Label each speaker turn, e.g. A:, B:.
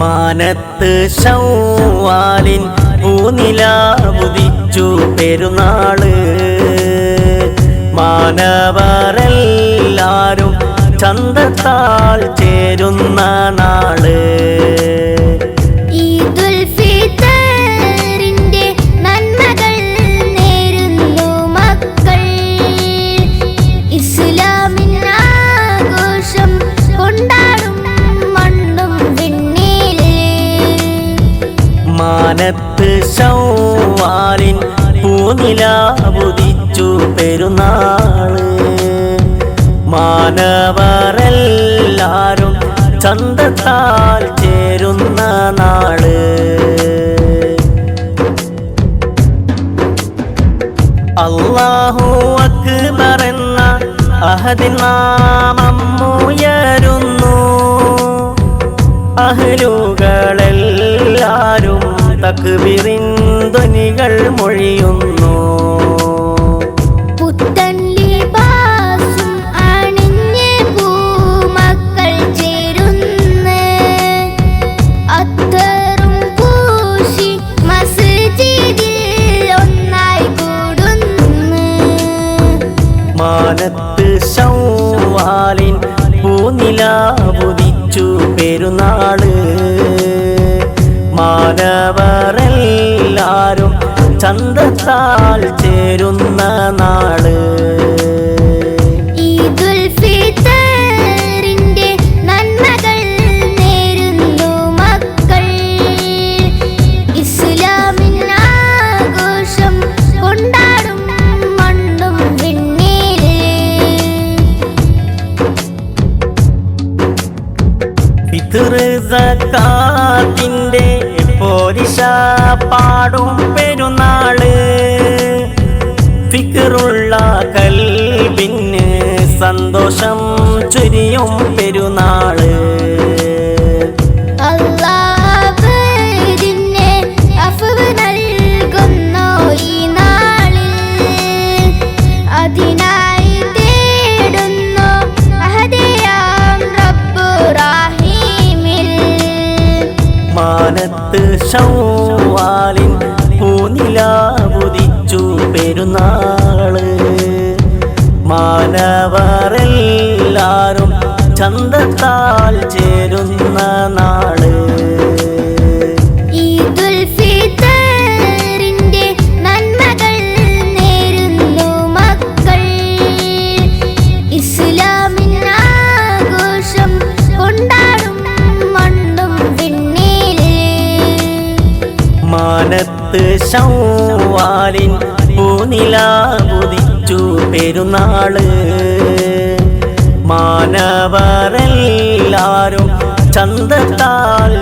A: മാനത്ത് ശൗവാലിൻ പൂനിലാവുദിച്ചു പെരുന്നാൾ. മാനവരെല്ലാരും മാനത്ത് ശൗവാലിൻ പൂനിലാവുദിച്ചു പെരുന്നാൾ. മാനവരെല്ലാരും ചന്തത്താൽ ചേരുന്ന നാൾ. അള്ളാഹു അക്ബർ എന്ന അഹദിൻ നാമം ഉയരുന്നു. തക്ബിറിൻ ധ്വനികൾ മൊഴിയുന്നു. മാനത്ത് ശൗവാലിൻ പൂനിലാവുദിച്ചു പെരുന്നാൾ. ചന്തത്താൽ ചേരുന്ന
B: നാൾ. ഫിത്തറിന്റെ
A: പിതൃസക്കാത്തിന്റെ പാടും പെരുന്നാൾ. ഫിക്കറുള്ള കൽബിന് സന്തോഷം ചൊരിയും
B: പെരുന്നാൾ.
A: മാനത്ത് ശൗവാലിൻ പൂനിലാവുദിച്ചു
B: പെരുന്നാൾ.
A: മാനത്ത് ശൗവാലിൻ പൂനിലാവുദിച്ചു പെരുന്നാൾ. മാനവരെല്ലാരും ചന്തത്താൽ